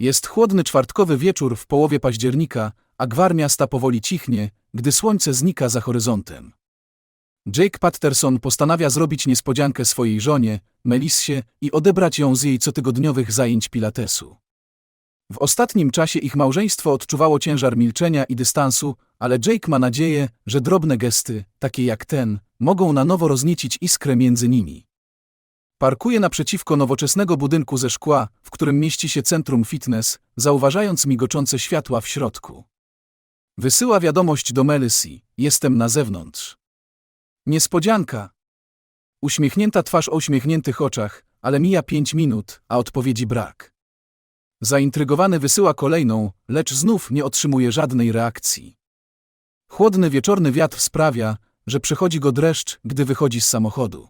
Jest chłodny czwartkowy wieczór w połowie października, a gwar miasta powoli cichnie, gdy słońce znika za horyzontem. Jake Patterson postanawia zrobić niespodziankę swojej żonie, Melissie, i odebrać ją z jej cotygodniowych zajęć pilatesu. W ostatnim czasie ich małżeństwo odczuwało ciężar milczenia i dystansu, ale Jake ma nadzieję, że drobne gesty, takie jak ten, mogą na nowo rozniecić iskrę między nimi. Parkuje naprzeciwko nowoczesnego budynku ze szkła, w którym mieści się centrum fitness, zauważając migoczące światła w środku. Wysyła wiadomość do Melissy, jestem na zewnątrz. Niespodzianka. Uśmiechnięta twarz o uśmiechniętych oczach, ale mija pięć minut, a odpowiedzi brak. Zaintrygowany wysyła kolejną, lecz znów nie otrzymuje żadnej reakcji. Chłodny wieczorny wiatr sprawia, że przychodzi go dreszcz, gdy wychodzi z samochodu.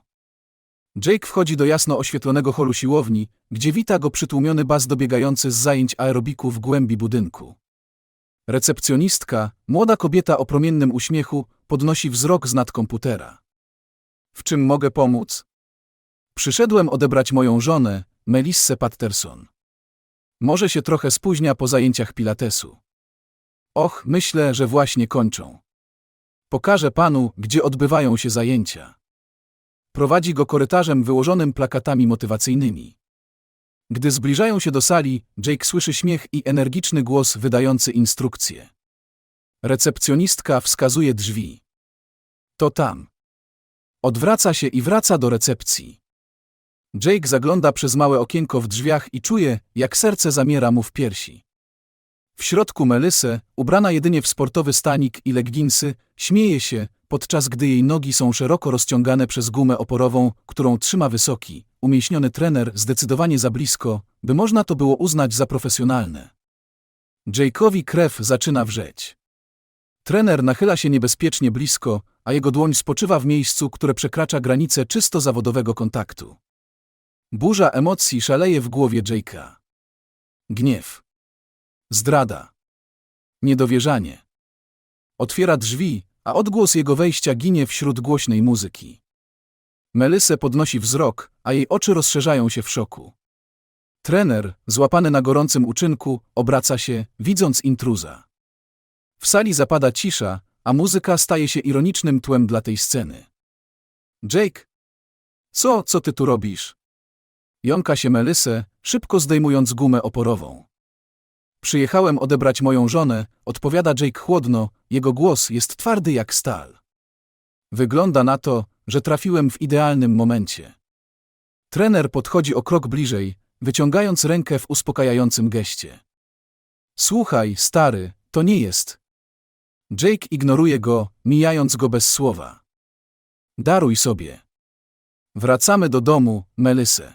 Jake wchodzi do jasno oświetlonego holu siłowni, gdzie wita go przytłumiony bas dobiegający z zajęć aerobiku w głębi budynku. Recepcjonistka, młoda kobieta o promiennym uśmiechu, podnosi wzrok z nad komputera. W czym mogę pomóc? Przyszedłem odebrać moją żonę, Melissę Patterson. Może się trochę spóźnia po zajęciach pilatesu. Och, myślę, że właśnie kończą. Pokażę panu, gdzie odbywają się zajęcia. Prowadzi go korytarzem wyłożonym plakatami motywacyjnymi. Gdy zbliżają się do sali, Jake słyszy śmiech i energiczny głos wydający instrukcje. Recepcjonistka wskazuje drzwi. To tam. Odwraca się i wraca do recepcji. Jake zagląda przez małe okienko w drzwiach i czuje, jak serce zamiera mu w piersi. W środku Melisę, ubrana jedynie w sportowy stanik i legginsy, śmieje się, podczas gdy jej nogi są szeroko rozciągane przez gumę oporową, którą trzyma wysoki, umieśniony trener zdecydowanie za blisko, by można to było uznać za profesjonalne. Jake'owi krew zaczyna wrzeć. Trener nachyla się niebezpiecznie blisko, a jego dłoń spoczywa w miejscu, które przekracza granicę czysto zawodowego kontaktu. Burza emocji szaleje w głowie Jake'a. Gniew. Zdrada. Niedowierzanie. Otwiera drzwi, a odgłos jego wejścia ginie wśród głośnej muzyki. Melysę podnosi wzrok, a jej oczy rozszerzają się w szoku. Trener, złapany na gorącym uczynku, obraca się, widząc intruza. W sali zapada cisza, a muzyka staje się ironicznym tłem dla tej sceny. Jake? Co, co ty tu robisz? Jąka się Melysę, szybko zdejmując gumę oporową. Przyjechałem odebrać moją żonę, odpowiada Jake chłodno, jego głos jest twardy jak stal. Wygląda na to, że trafiłem w idealnym momencie. Trener podchodzi o krok bliżej, wyciągając rękę w uspokajającym geście. Słuchaj, stary, to nie jest. Jake ignoruje go, mijając go bez słowa. Daruj sobie. Wracamy do domu, Melysę.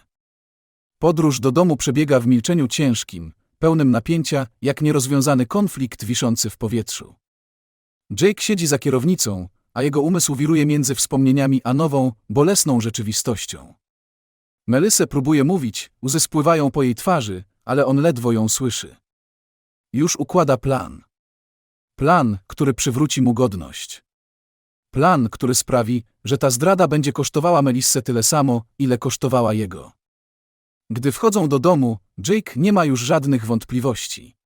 Podróż do domu przebiega w milczeniu ciężkim, pełnym napięcia, jak nierozwiązany konflikt wiszący w powietrzu. Jake siedzi za kierownicą, a jego umysł wiruje między wspomnieniami a nową, bolesną rzeczywistością. Melysę próbuje mówić, łzy spływają po jej twarzy, ale on ledwo ją słyszy. Już układa plan. Plan, który przywróci mu godność. Plan, który sprawi, że ta zdrada będzie kosztowała Melissę tyle samo, ile kosztowała jego. Gdy wchodzą do domu, Jake nie ma już żadnych wątpliwości.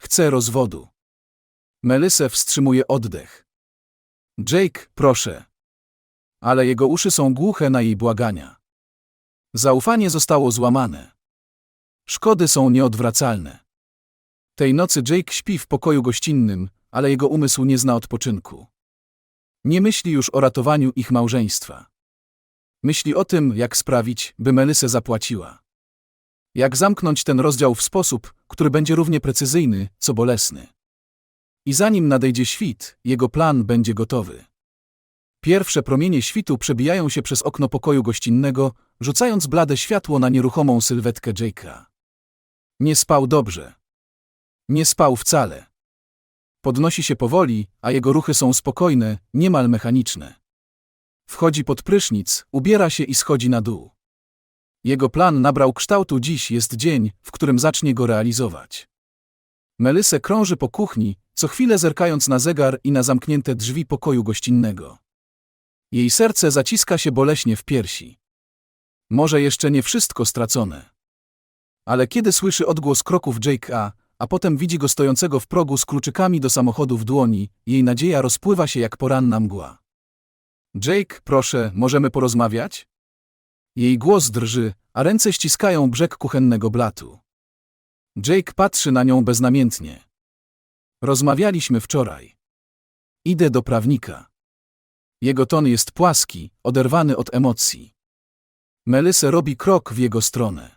Chce rozwodu. Melysę wstrzymuje oddech. Jake, proszę. Ale jego uszy są głuche na jej błagania. Zaufanie zostało złamane. Szkody są nieodwracalne. Tej nocy Jake śpi w pokoju gościnnym, ale jego umysł nie zna odpoczynku. Nie myśli już o ratowaniu ich małżeństwa. Myśli o tym, jak sprawić, by Melysę zapłaciła. Jak zamknąć ten rozdział w sposób, który będzie równie precyzyjny, co bolesny. I zanim nadejdzie świt, jego plan będzie gotowy. Pierwsze promienie świtu przebijają się przez okno pokoju gościnnego, rzucając blade światło na nieruchomą sylwetkę Jake'a. Nie spał dobrze. Nie spał wcale. Podnosi się powoli, a jego ruchy są spokojne, niemal mechaniczne. Wchodzi pod prysznic, ubiera się i schodzi na dół. Jego plan nabrał kształtu dziś jest dzień, w którym zacznie go realizować. Melysę krąży po kuchni, co chwilę zerkając na zegar i na zamknięte drzwi pokoju gościnnego. Jej serce zaciska się boleśnie w piersi. Może jeszcze nie wszystko stracone. Ale kiedy słyszy odgłos kroków Jake'a, a potem widzi go stojącego w progu z kluczykami do samochodu w dłoni, jej nadzieja rozpływa się jak poranna mgła. Jake, proszę, możemy porozmawiać? Jej głos drży, a ręce ściskają brzeg kuchennego blatu. Jake patrzy na nią beznamiętnie. Rozmawialiśmy wczoraj. Idę do prawnika. Jego ton jest płaski, oderwany od emocji. Melissa robi krok w jego stronę.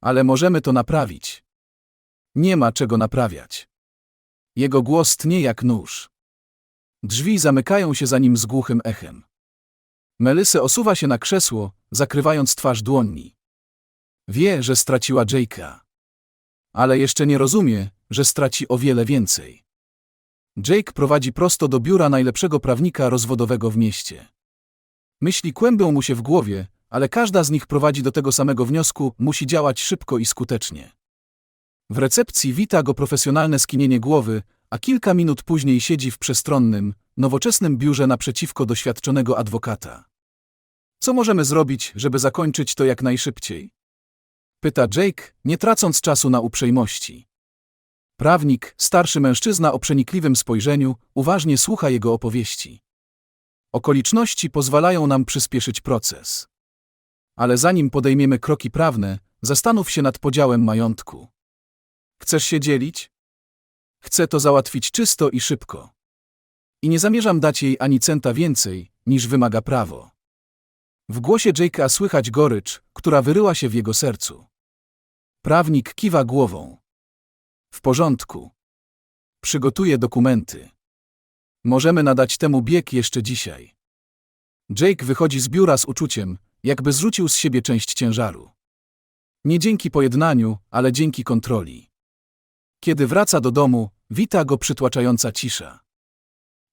Ale możemy to naprawić. Nie ma czego naprawiać. Jego głos tnie jak nóż. Drzwi zamykają się za nim z głuchym echem. Melissa osuwa się na krzesło, zakrywając twarz dłoni. Wie, że straciła Jake'a. Ale jeszcze nie rozumie, że straci o wiele więcej. Jake prowadzi prosto do biura najlepszego prawnika rozwodowego w mieście. Myśli kłębią mu się w głowie, ale każda z nich prowadzi do tego samego wniosku, musi działać szybko i skutecznie. W recepcji wita go profesjonalne skinienie głowy, a kilka minut później siedzi w przestronnym, nowoczesnym biurze naprzeciwko doświadczonego adwokata. Co możemy zrobić, żeby zakończyć to jak najszybciej? Pyta Jake, nie tracąc czasu na uprzejmości. Prawnik, starszy mężczyzna o przenikliwym spojrzeniu, uważnie słucha jego opowieści. Okoliczności pozwalają nam przyspieszyć proces. Ale zanim podejmiemy kroki prawne, zastanów się nad podziałem majątku. Chcesz się dzielić? Chcę to załatwić czysto i szybko. I nie zamierzam dać jej ani centa więcej, niż wymaga prawo. W głosie Jake'a słychać gorycz, która wyryła się w jego sercu. Prawnik kiwa głową. W porządku. Przygotuję dokumenty. Możemy nadać temu bieg jeszcze dzisiaj. Jake wychodzi z biura z uczuciem, jakby zrzucił z siebie część ciężaru. Nie dzięki pojednaniu, ale dzięki kontroli. Kiedy wraca do domu, wita go przytłaczająca cisza.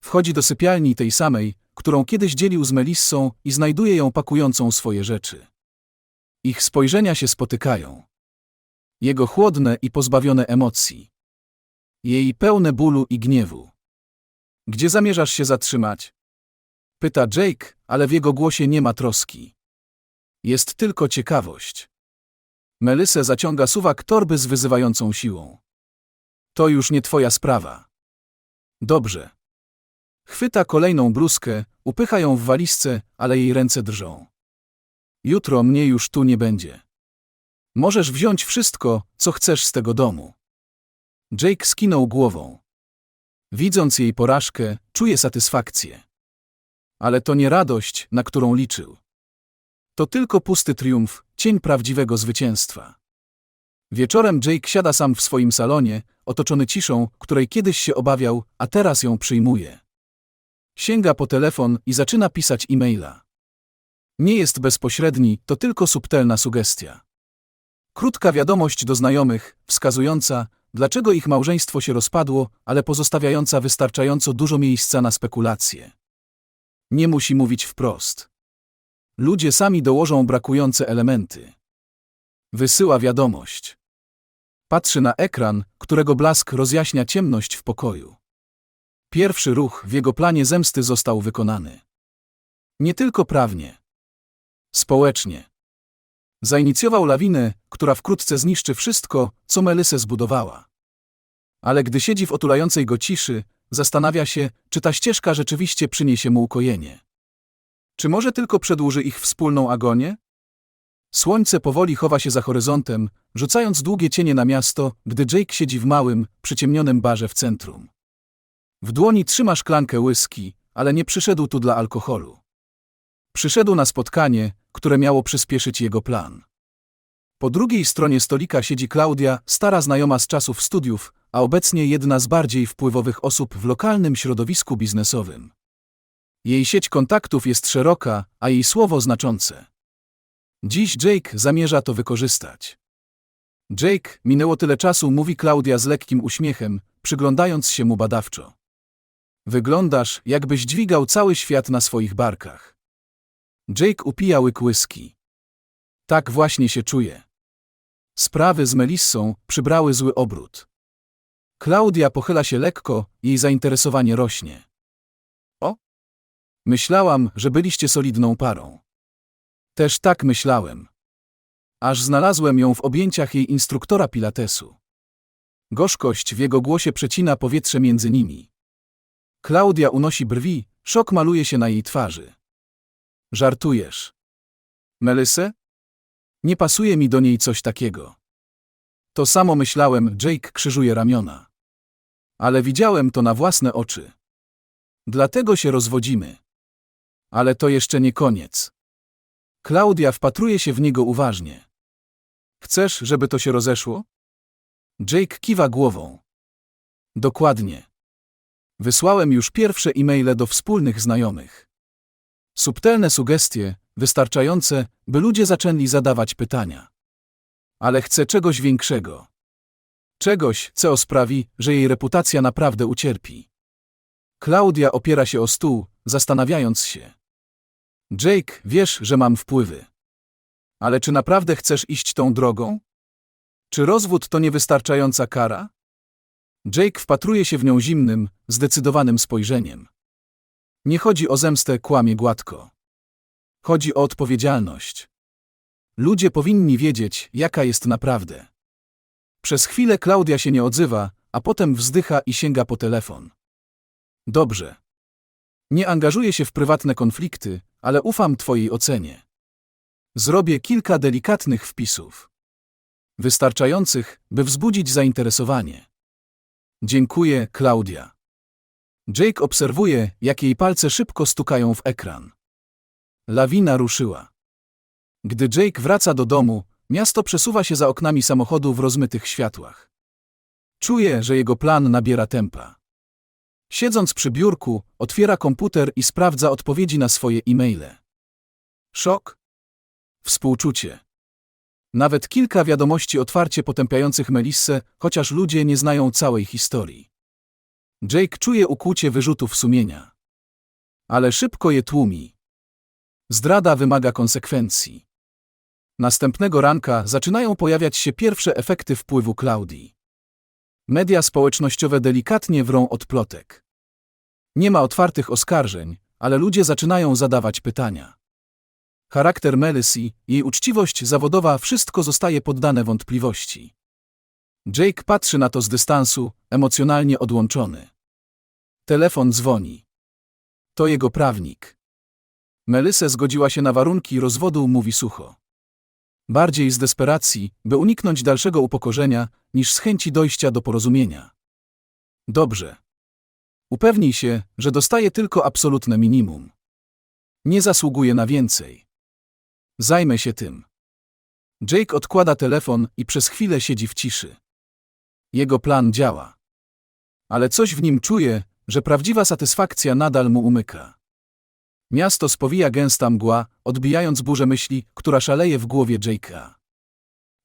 Wchodzi do sypialni tej samej, którą kiedyś dzielił z Melissą i znajduje ją pakującą swoje rzeczy. Ich spojrzenia się spotykają. Jego chłodne i pozbawione emocji. Jej pełne bólu i gniewu. Gdzie zamierzasz się zatrzymać? Pyta Jake, ale w jego głosie nie ma troski. Jest tylko ciekawość. Melissa zaciąga suwak torby z wyzywającą siłą. To już nie twoja sprawa. Dobrze. Chwyta kolejną bluzkę, upycha ją w walizce, ale jej ręce drżą. Jutro mnie już tu nie będzie. Możesz wziąć wszystko, co chcesz z tego domu. Jake skinął głową. Widząc jej porażkę, czuje satysfakcję. Ale to nie radość, na którą liczył. To tylko pusty triumf, cień prawdziwego zwycięstwa. Wieczorem Jake siada sam w swoim salonie, otoczony ciszą, której kiedyś się obawiał, a teraz ją przyjmuje. Sięga po telefon i zaczyna pisać e-maila. Nie jest bezpośredni, to tylko subtelna sugestia. Krótka wiadomość do znajomych, wskazująca, dlaczego ich małżeństwo się rozpadło, ale pozostawiająca wystarczająco dużo miejsca na spekulacje. Nie musi mówić wprost. Ludzie sami dołożą brakujące elementy. Wysyła wiadomość. Patrzy na ekran, którego blask rozjaśnia ciemność w pokoju. Pierwszy ruch w jego planie zemsty został wykonany. Nie tylko prawnie. Społecznie. Zainicjował lawinę, która wkrótce zniszczy wszystko, co Melisę zbudowała. Ale gdy siedzi w otulającej go ciszy, zastanawia się, czy ta ścieżka rzeczywiście przyniesie mu ukojenie. Czy może tylko przedłuży ich wspólną agonię? Słońce powoli chowa się za horyzontem, rzucając długie cienie na miasto, gdy Jake siedzi w małym, przyciemnionym barze w centrum. W dłoni trzyma szklankę whisky, ale nie przyszedł tu dla alkoholu. Przyszedł na spotkanie, które miało przyspieszyć jego plan. Po drugiej stronie stolika siedzi Klaudia, stara znajoma z czasów studiów, a obecnie jedna z bardziej wpływowych osób w lokalnym środowisku biznesowym. Jej sieć kontaktów jest szeroka, a jej słowo znaczące. Dziś Jake zamierza to wykorzystać. Jake, minęło tyle czasu, mówi Klaudia z lekkim uśmiechem, przyglądając się mu badawczo. Wyglądasz, jakbyś dźwigał cały świat na swoich barkach. Jake upija łyk whisky. Tak właśnie się czuje. Sprawy z Melissą przybrały zły obrót. Klaudia pochyla się lekko, jej zainteresowanie rośnie. O? Myślałam, że byliście solidną parą. Też tak myślałem. aż znalazłem ją w objęciach jej instruktora pilatesu. Gorzkość w jego głosie przecina powietrze między nimi. Klaudia unosi brwi, szok maluje się na jej twarzy. Żartujesz. Melysę? Nie pasuje mi do niej coś takiego. To samo myślałem, Jake krzyżuje ramiona. Ale widziałem to na własne oczy. Dlatego się rozwodzimy. Ale to jeszcze nie koniec. Klaudia wpatruje się w niego uważnie. Chcesz, żeby to się rozeszło? Jake kiwa głową. Dokładnie. Wysłałem już pierwsze e-maile do wspólnych znajomych. Subtelne sugestie, wystarczające, by ludzie zaczęli zadawać pytania. Ale chcę czegoś większego. Czegoś, co sprawi, że jej reputacja naprawdę ucierpi. Klaudia opiera się o stół, zastanawiając się. Jake, wiesz, że mam wpływy. Ale czy naprawdę chcesz iść tą drogą? Czy rozwód to niewystarczająca kara? Jake wpatruje się w nią zimnym, zdecydowanym spojrzeniem. Nie chodzi o zemstę, kłamie gładko. Chodzi o odpowiedzialność. Ludzie powinni wiedzieć, jaka jest naprawdę. Przez chwilę Klaudia się nie odzywa, a potem wzdycha i sięga po telefon. Dobrze. Nie angażuję się w prywatne konflikty, ale ufam Twojej ocenie. Zrobię kilka delikatnych wpisów. Wystarczających, by wzbudzić zainteresowanie. Dziękuję, Klaudia. Jake obserwuje, jak jej palce szybko stukają w ekran. Lawina ruszyła. Gdy Jake wraca do domu, miasto przesuwa się za oknami samochodu w rozmytych światłach. Czuje, że jego plan nabiera tempa. Siedząc przy biurku, otwiera komputer i sprawdza odpowiedzi na swoje e-maile. Szok? Współczucie. Nawet kilka wiadomości otwarcie potępiających Melissę, chociaż ludzie nie znają całej historii. Jake czuje ukłucie wyrzutów sumienia. Ale szybko je tłumi. Zdrada wymaga konsekwencji. Następnego ranka zaczynają pojawiać się pierwsze efekty wpływu Klaudii. Media społecznościowe delikatnie wrą od plotek. Nie ma otwartych oskarżeń, ale ludzie zaczynają zadawać pytania. Charakter Melissy, jej uczciwość zawodowa, wszystko zostaje poddane wątpliwości. Jake patrzy na to z dystansu, emocjonalnie odłączony. Telefon dzwoni. To jego prawnik. Melissa zgodziła się na warunki rozwodu, mówi sucho. Bardziej z desperacji, by uniknąć dalszego upokorzenia, niż z chęci dojścia do porozumienia. Dobrze. Upewnij się, że dostaje tylko absolutne minimum. Nie zasługuje na więcej. Zajmę się tym. Jake odkłada telefon i przez chwilę siedzi w ciszy. Jego plan działa. Ale coś w nim czuje, że prawdziwa satysfakcja nadal mu umyka. Miasto spowija gęsta mgła, odbijając burzę myśli, która szaleje w głowie Jake'a.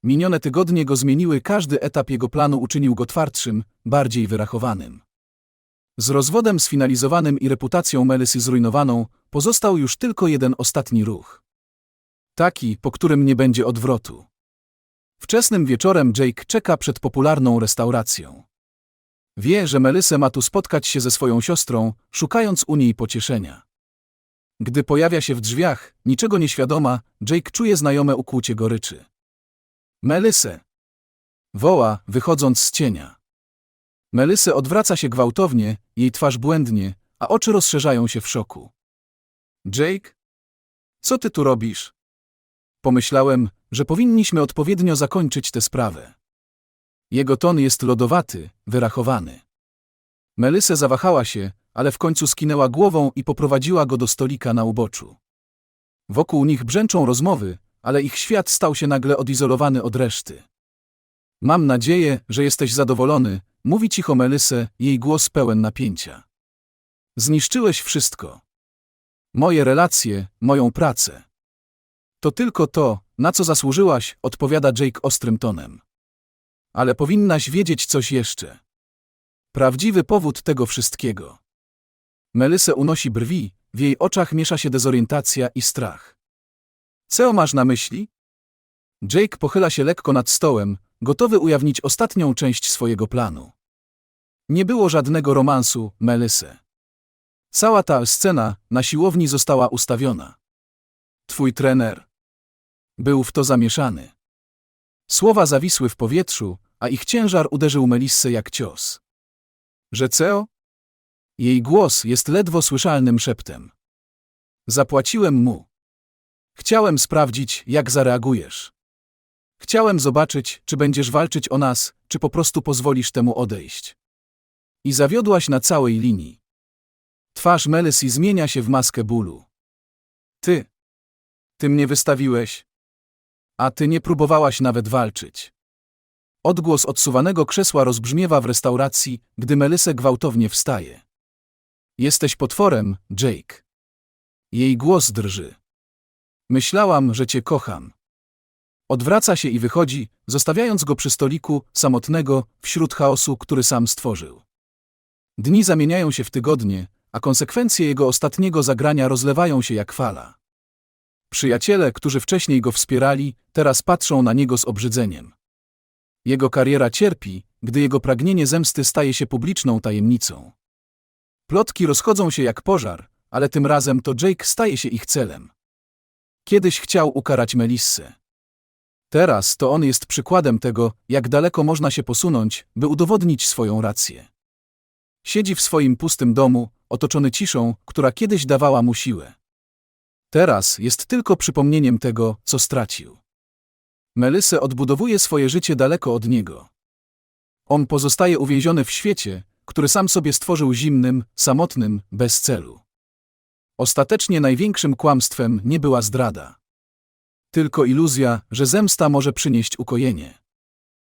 Minione tygodnie go zmieniły, każdy etap jego planu uczynił go twardszym, bardziej wyrachowanym. Z rozwodem sfinalizowanym i reputacją Melissy zrujnowaną, pozostał już tylko jeden ostatni ruch. Taki, po którym nie będzie odwrotu. Wczesnym wieczorem Jake czeka przed popularną restauracją. Wie, że Melissa ma tu spotkać się ze swoją siostrą, szukając u niej pocieszenia. Gdy pojawia się w drzwiach, niczego nieświadoma, Jake czuje znajome ukłucie goryczy. Melissę! Woła, wychodząc z cienia. Melissa odwraca się gwałtownie, jej twarz błędnie, a oczy rozszerzają się w szoku. Jake? Co ty tu robisz? Pomyślałem, że powinniśmy odpowiednio zakończyć tę sprawę. Jego ton jest lodowaty, wyrachowany. Melissa zawahała się, ale w końcu skinęła głową i poprowadziła go do stolika na uboczu. Wokół nich brzęczą rozmowy, ale ich świat stał się nagle odizolowany od reszty. Mam nadzieję, że jesteś zadowolony, mówi cicho Melissę, jej głos pełen napięcia. Zniszczyłeś wszystko. Moje relacje, moją pracę. To tylko to, na co zasłużyłaś, odpowiada Jake ostrym tonem. Ale powinnaś wiedzieć coś jeszcze. Prawdziwy powód tego wszystkiego. Melissa unosi brwi, w jej oczach miesza się dezorientacja i strach. Co masz na myśli? Jake pochyla się lekko nad stołem, gotowy ujawnić ostatnią część swojego planu. Nie było żadnego romansu, Melissa. Cała ta scena na siłowni została ustawiona. Twój trener był w to zamieszany. Słowa zawisły w powietrzu, a ich ciężar uderzył Melissę jak cios. Że Ceo? Jej głos jest ledwo słyszalnym szeptem. Zapłaciłem mu. Chciałem sprawdzić, jak zareagujesz. Chciałem zobaczyć, czy będziesz walczyć o nas, czy po prostu pozwolisz temu odejść. I zawiodłaś na całej linii. Twarz Melissy zmienia się w maskę bólu. Ty. Ty mnie wystawiłeś. A ty nie próbowałaś nawet walczyć. Odgłos odsuwanego krzesła rozbrzmiewa w restauracji, gdy Melissa gwałtownie wstaje. Jesteś potworem, Jake. Jej głos drży. Myślałam, że cię kocham. Odwraca się i wychodzi, zostawiając go przy stoliku, samotnego, wśród chaosu, który sam stworzył. Dni zamieniają się w tygodnie, a konsekwencje jego ostatniego zagrania rozlewają się jak fala. Przyjaciele, którzy wcześniej go wspierali, teraz patrzą na niego z obrzydzeniem. Jego kariera cierpi, gdy jego pragnienie zemsty staje się publiczną tajemnicą. Plotki rozchodzą się jak pożar, ale tym razem to Jake staje się ich celem. Kiedyś chciał ukarać Melissę. Teraz to on jest przykładem tego, jak daleko można się posunąć, by udowodnić swoją rację. Siedzi w swoim pustym domu, otoczony ciszą, która kiedyś dawała mu siłę. Teraz jest tylko przypomnieniem tego, co stracił. Melissa odbudowuje swoje życie daleko od niego. On pozostaje uwięziony w świecie, który sam sobie stworzył zimnym, samotnym, bez celu. Ostatecznie największym kłamstwem nie była zdrada. Tylko iluzja, że zemsta może przynieść ukojenie.